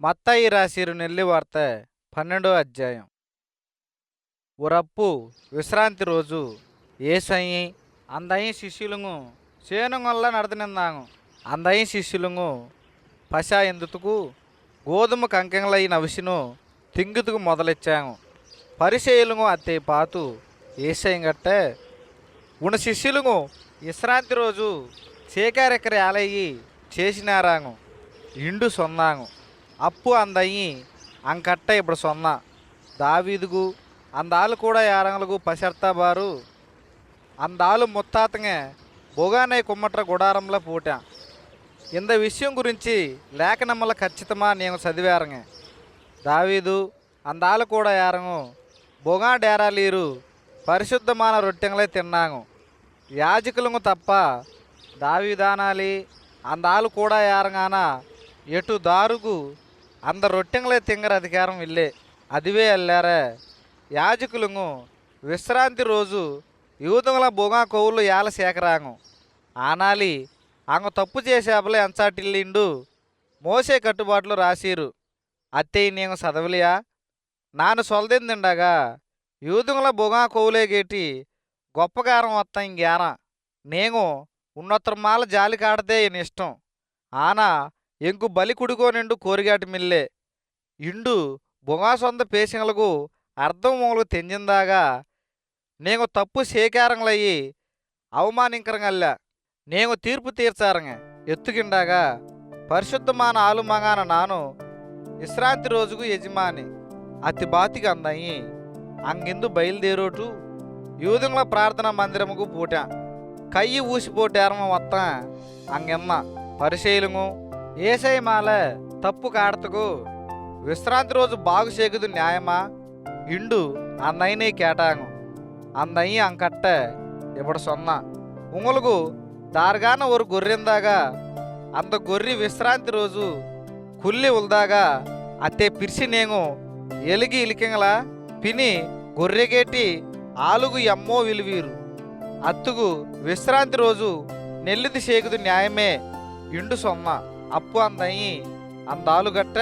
మత్తయి రాసిరు నెల్లి వార్త పన్నెండో అధ్యాయం. ఉరప్పు విశ్రాంతి రోజు. ఏసయ్యి అందయి శిష్యులుగు సేనుగొల్ల నడతనిందాము. అందయి శిష్యులుగు పశా ఎందుతుకు గోధుమ కంకెంలై నవిసిను తింగుతుకు మొదలెచ్చాము. పరిచయులుగు అత్తే పాతు ఏసయ్యం గట్టే ఉన శిష్యులుగు విశ్రాంతి రోజు చేకారెక్కరి ఆలయ్యి చేసినారాము. ఇండు సొన్నాము అప్పు అందయ్యి అంకట్ట ఇప్పుడు సొన్న దావీదుగు అందాలు కూడా యారంగులకు పసర్తా బారు అందాలు ముత్తాతంగా బొగానే కుమ్మట్ర గుడారంలో పూటా ఇంత విషయం గురించి లేఖనమ్మల ఖచ్చితమా నేను చదివారంగ దావీదు అందాలు కూడా యారంగు బొగా డేరాలీరు పరిశుద్ధமான రొట్టెంగలే తిన్నాము యాజకులను తప్ప దావీదానాలి అందాలు కూడా యారంగాన ఎటు దారుగు అంద రొట్టెంగలే తింగర అధికారం ఇల్లే. అదివే అల్లారే. యాజకులుము విశ్రాంతి రోజు యూదుల బొగా కొవ్వులు యాల సేకరాంగు. ఆనాలి అంగ తప్పు చేసేపలే ఎంచాటిల్లిండు మోసే కట్టుబాట్లు రాసిరు. అత్తయ్య నేను చదవలియా నాను సొలదిందిండగా యూదుల బొగా కొవ్వులే గేటి గొప్పగారం వత్తా ఇంగ్యాన. నేను ఉన్నత్రమాల జాలి కాడదే ఈయన ఇష్టం ఆనా ఎంకు బలి కుడుకోనిండు కోరిగాటి మిల్లే. ఇండు బొగా పేసింగలకు అర్థం మొగలకు తెంజిందాగా. నేను తప్పు సేకారంలయ్యి అవమానింకరంగల్లా. నేను తీర్పు తీర్చారంగ. ఎత్తుకిండాగా. పరిశుద్ధమాన ఆలుమగాన నాను విశ్రాంతి రోజుకు యజమాని. అతి బాతికి అందయి అంగిందు బయలుదేరోటు యూదుల ప్రార్థన మందిరముకు పూటా. కయ్యి ఊసిపోటేరమ మొత్తం అంగెమ్మ పరిశీలము ఏసై మాల తప్పు కాడతకు విశ్రాంతి రోజు బాగు చేకుదు న్యాయమా? ఇండు అన్నయ్యనే కేటాంగు అన్నయ్య అంకట్ట ఇప్పుడు సొన్న. ఉంగులకు దారిగాన ఒక గొర్రెందాగా అంత గొర్రె విశ్రాంతి రోజు కుల్లి ఉల్దాగా అత్తే పిరిసి నేను ఎలిగి ఇలికెంగల పిని గొర్రెగేటి ఆలుగు ఎమ్మో విలువీరు. అత్తుగు విశ్రాంతి రోజు నెల్లిది సేకుదు న్యాయమే ఇండు సొమ్మ అప్పు అందయి అందాలు గట్ట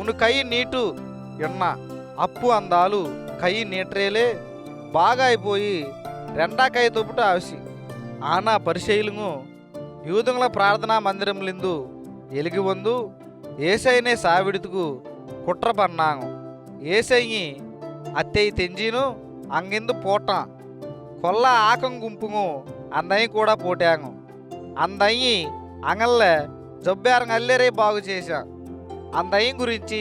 ఉను కై నీటు ఎన్న. అప్పు అందాలు కయ్యి నీట్రేలే బాగా అయిపోయి రెండా కై తొప్పుట ఆవిసి. ఆనా పరిశైలుము యూదుల ప్రార్థనా మందిరంలిందు ఎలిగి వందు ఏసైనే సావిడుతుకు కుట్ర పన్నాము. ఏసయ్యి అత్తయ్య తెంజీను అంగిందు పోటాం కొల్ల ఆకం గుంపుము అందయ్య కూడా పోటాంగు అందయ్యి అంగల్ల జొబ్బారంగ అల్లేరే బాగు చేశా. అందయం గురించి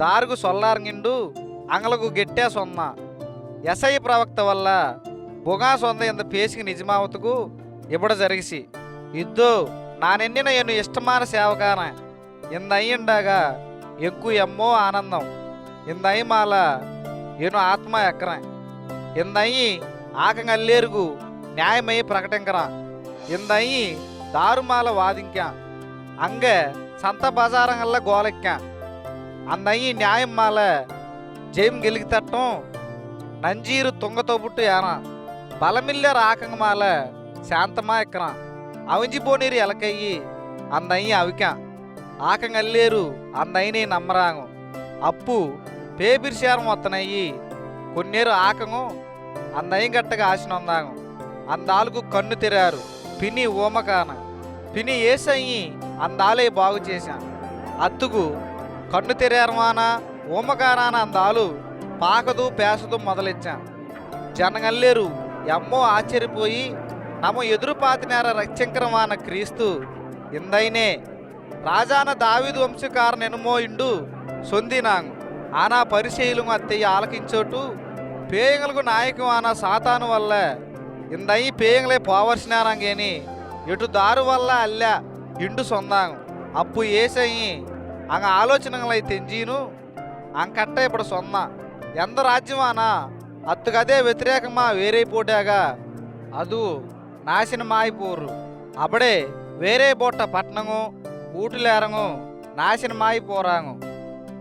దారుగు సొల్లారంగిండు అంగలకు గెట్టే సొన్న ఎస్ఐ ప్రవక్త వల్ల బుగా సొంద ఇంత పేసికి నిజమావతకు ఇబ్బడ జరిగిసి ఇద్దో నానెన్నిన ఎన్ను ఇష్టమాన సేవకాన ఇందయ్యుండగా ఎక్కువ ఎమ్మో ఆనందం. ఇందయి మాల ఎను ఆత్మ ఎక్కరా ఇందయి ఆకంగల్లేరుగు న్యాయమై ప్రకటింకరా. ఇందయి దారుమాల వాదింకా. అంగ సంత బజారంగల్ల గోలెక్కా అందయి న్యాయం మాల జయం గెలిగితట్టం నంజీరు తుంగతోబుట్టు యాన బలమిల్లె రాకంగ మాల శాంతమా ఎక్కన అవించిపోనీరు ఎలకయ్యి అందయ్యి అవికా ఆకంగల్లేరు అందయ్యని నమ్మరాంగు అప్పు పేపిరిశారం వత్తనయ్యి కొన్నేరు ఆకంగు అందయ్యం గట్టగా ఆశనొందాము అందాలకు కన్ను తెరారు పిని ఓమకాన పిని ఏసయ్యి అందాలే బాగు చేశాను. అత్తుకు కన్ను తెరమానా ఓమకారాన అందాలు పాకదు పేసదు మొదలెచ్చాను. జనగల్లేరు ఎమ్మో ఆశ్చర్యపోయి నమ ఎదురు పాతినార రక్షంకరమాన క్రీస్తు ఇందైనే. రాజాన దావిదు వంశకారనెనుమో ఇండు సొందినాంగు. ఆనా పరిశైలు అత్తయ్య ఆలకించోటు పేయంగులకు నాయకం ఆనా సాతాను వల్ల ఇందయి పేయంగలే పోవర్సినారంగేని ఎటు దారు వల్ల అల్లా ఇండు సొందాం. అప్పు ఏసయ్యి. అంగ ఆలోచనలై తెంజీను. అంకట్ట ఇప్పుడు సొన్న ఎంత రాజ్యమానా? అత్తుకదే వ్యతిరేకమా వేరే పోటాగా. అదు నాశనమాయిపోరు అప్పుడే వేరే బొట్ట పట్నము ఊటులేరంగు నాశనమాయిపోరాంగు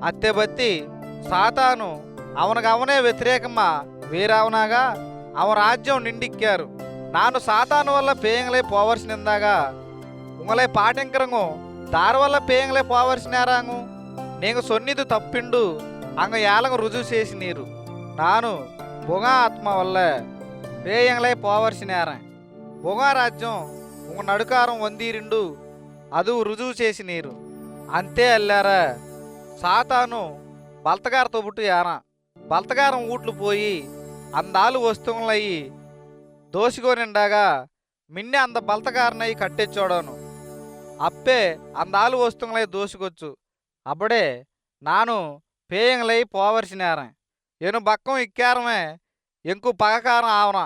అత్తే బత్తి సాతాను అవనకవనే అవనే వ్యతిరేకమా వేరావునాగా. అవ రాజ్యం నిండిక్కారు. నాను సాతాను వల్ల పేయంగలై పోవలసినందాగా. ఉంగలే పాటింకరంగు దారి వల్ల పేయంగలే పోవర్సినారాంగు நீங்க சொன்னது தப்பிண்டு அங்க ஏலங்க ருஜுவு చేసి நீரு நானு புகா ஆத்மா வல்ல பேயங்களே போவர்சி நேரம் புகா రాజ్యం உங்க నడుకారం వందీరిండు ಅದು రుజువు చేసి నీరు అంతే అల్లారా సాతాను బల్తగారతో పుట్టు ఏరా బల్తగారం ఊట్లు పోయి అందాలు వస్తువులయ్యి దోసుకొనిండాగా మిన్ని అంద బల్తగారనై కట్టెచ్చోడను అప్పే అందాలు వస్తువులై దోసుకొచ్చు. అప్పుడే నాను పేయంలయ్యి పోవరిసి నేరం. ఎను బక్కం ఇక్కారమే ఎంకు పగకారం ఆవరా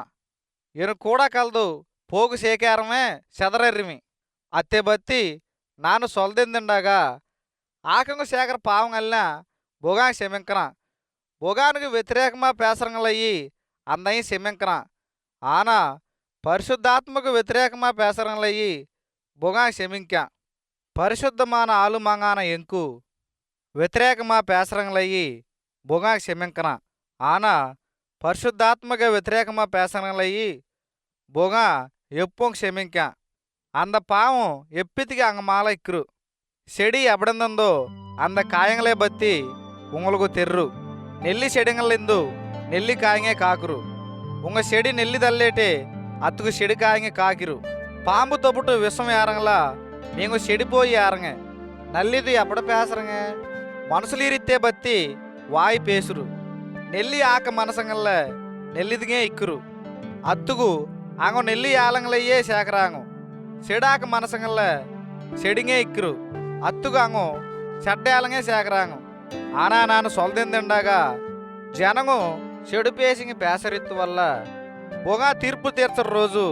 ఎను కూడా కలదు పోగు సేకారమే చెదరెర్రిమి. అత్తే బత్తి నాను సొలదెందిండగా ఆకంగు సేకర పావంగల్న బొగా శమింకరా బొగానికి వ్యతిరేకమా పేసరంగలయ్యి అందయ్య శమింకరా ఆనా పరిశుద్ధాత్మకు వ్యతిరేకమా పేసరంగలయ్యి బుగా శమింక పరిశుద్ధమాన ఆలుమంగాన ఎంకు వ్యతిరేకమా పేసరంగలయ్యి బుగా క్షమింకన ఆన పరిశుద్ధాత్మక వ్యతిరేకమా పేసరంగలయ్యి బుగా ఎప్పు క్షమింక అంద పాము ఎప్పితికి అంగ మాల ఇక్కురు. చెడి ఎబడందందో అంద కాయంగలే బత్తి ఉంగలకు తెర్రు. నెల్లి చెడింగలెందు నెల్లి కాయంగే కాకురు. ఉంగ చెడి నెల్లి తల్లేటే అతుకు చెడి కాయంగే కాకిరు. பாம்பு தொப்புட்டு விஷம் ஏறங்களா நீங்க செடி போய் ஏறங்க நல்லது எப்பட பேசுறங்க மனசுல இருத்தே பத்தி வாய் பேசுரு நெல்லி ஆக்க மனசங்கள்ல நெல்லிதுங்கே இக்குரு அத்துக்கு அங்க நெல்லி ஆலங்களையே சேர்க்கறாங்க செடாக்கு மனசங்கள்ல செடிங்கே இக்குரு அத்துகாங்கோ చెడ్డేలంగే సేకరాంగు ఆనా నాను సొల్దిందిండాగా జనము చెడు పేసింగి పేసరిత్తు వల్ల బొగా తీర్పు తీర్చరు రోజు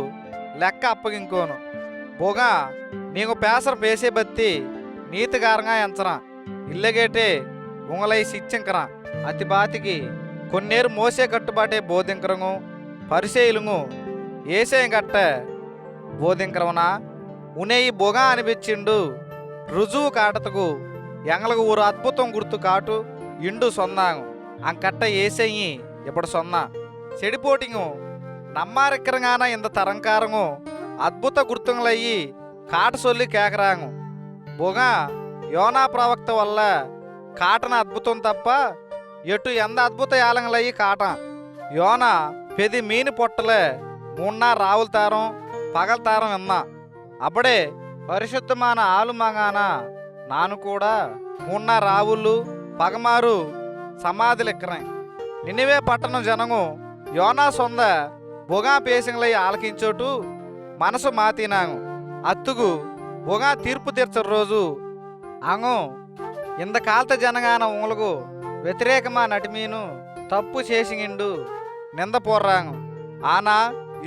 లెక్క అప్పగింకోను. బోగా నీకు పేసర పేసే బత్తి నీతిగారంగా ఎంచరా. ఇల్లగేటే ఉంగలై శిక్షింకరా. అతి బాతికి కొన్నేరు మోసే కట్టుబాటే బోధింకరము పరిశైలుము ఏసేం గట్ట బోధింకరమునా ఉనేయి బొగా అనిపించిండు రుజువు కాటతకు ఎంగలకు ఊరు అద్భుతం గుర్తు కాటు ఇండు సొన్నాం అంకట్ట ఏసేయి ఇప్పుడు సొన్నా చెడిపోటింగు నమ్మారెక్కరంగాన இந்த தரங்காரங்கும் అద్భుత గుర్తులయ్యి காட்டு சொல்லி கேட்குறாங்க బొగా యోనా ప్రవక్త వల్ల కాటన అద్భుతం తప్ప ఎటు ఎంత అద్భుత యాలంగలయ్యి కాట. యోన పెది మీని పొట్టలే మున్నా రావులతారం పగలతారం విన్నా అప్పుడే పరిశుద్ధமான ఆలుమగాన నాను కూడా ఉన్న రావులు పగమారు సమాధులెక్కరాయి నినివే పట్టణం జనము యోనా సొంద బొగా పేసింగ్లై ఆలకించోటు మనసు మాతినాంగు అత్తుగు బొగా తీర్పు తీర్చ రోజు అంగు ఇంద కాల్త జనగాన ఉంగలకు వ్యతిరేకమా నటిమీను తప్పు చేసింగిండు నింద ఆనా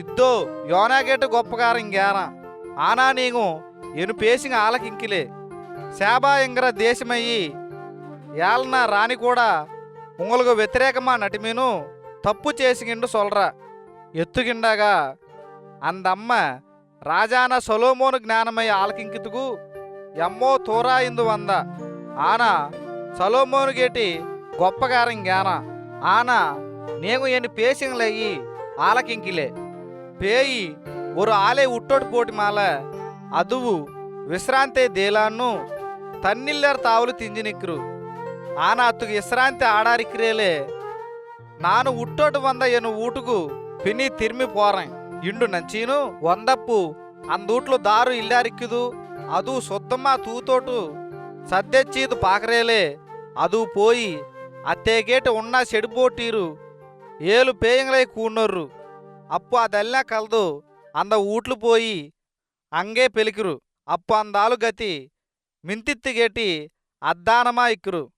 ఇద్దో యోనాగేటు గొప్పగారింగాన ఆనా నీగు ఎను పేసింగ్ ఆలకింకిలే. శాబా ఇంగ్ర దేశమయ్యి ఏలన రాణి కూడా ఉంగలకు వ్యతిరేకమా నటిమీను తప్పు చేసింగిండు సొలరా. ఎత్తుగిండగా అందమ్మ రాజాన సొలోమోను జ్ఞానమై ఆలకింకితుకు ఎమ్మో తోరాయిందు వంద ఆన సొలోమోను గేటి గొప్పగారం జ్ఞాన ఆన నేను ఎన్ని పేసింగ్లయ్యి ఆలకింకిలే పేయి ஒரு ஆலை உட்டோடு போட்டு மால அதுவு ವಿಶ್ರಾಂತಿ ದೇಲಾನ್ನು ತನ್ನಿಲ್ಲರ ತಾವಲು ತಿಂಜಿ ನಿಕ್ರು ಆನ ಅತ್ತುಗೆ ವಿಶ್ರಾಂತಿ ಆಡಾರಿಕ್ರೇಲೆ ನಾನು ಉಟ್ಟೋಟು ಬಂದ పిన్ని తిరిమి போறேன் ఇండు నంచీను వందప్పు. அந்த దారు ఇల్లారిక్కుదు. అదూ இருக்குது తూతోటు సద్దెచ్చీదు పాకరేలే. అదూ పోయి అత్తేగేట ఉన్నా చెడిపోటీరు. ఏలు పేయంగలై కూనొర్రు. అప్పు అదల్లా కలదు. అంద ఊట్లు పోయి అంగే పెలికిరు. అప్పు అందాలు గతి మింతిత్తిగేటి అద్దానమా ఇక్కురు.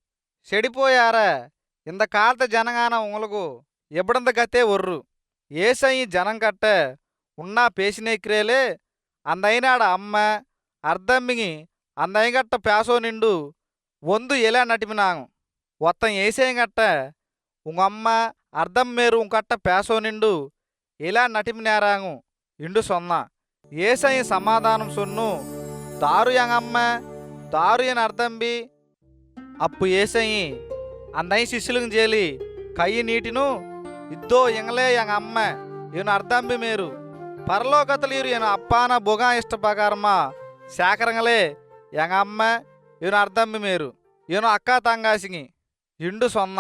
చెడిపోయారా? ఇంద కాలత జనగాన ఉంగలకు ఎప్పుడంత గతే ఒర్రు. ఏసయి జనం కట్ట ఉన్నా పేసినేక్రేలే అందైనాడ అమ్మ అర్ధమ్మిగి అందైగట్ట పేసో నిండు ఒందు ఎలా నటిమినాంగు ఒత్తం ఏసేయం ఉంగమ్మ అర్ధం మేరు ఉంకట్ట పేసో నిండు ఇలా నటిమినారాంగు ఇండు సొన్న. ఏసై సమాధానం సొన్ను దారు యంగమ్మ దారు ఎన్ అప్పు ఏసయి అందయ్య శిష్యులకు చేలి కయ్యి నీటిను ఇద్దో ఎంగలే ఎంగ అమ్మ ఈయన అర్థంబి మేరు పరలోకతలీరు ఈయన అప్పాన బొగా ఇష్ట ప్రకారమా శాకరంగలే ఎంగ అమ్మ ఈయన అర్థంబి మేరు ಏನು ಅಕ್ಕ ತಂಗಾಸಿಗಿ ಇಂಡು ಸೊನ್ನ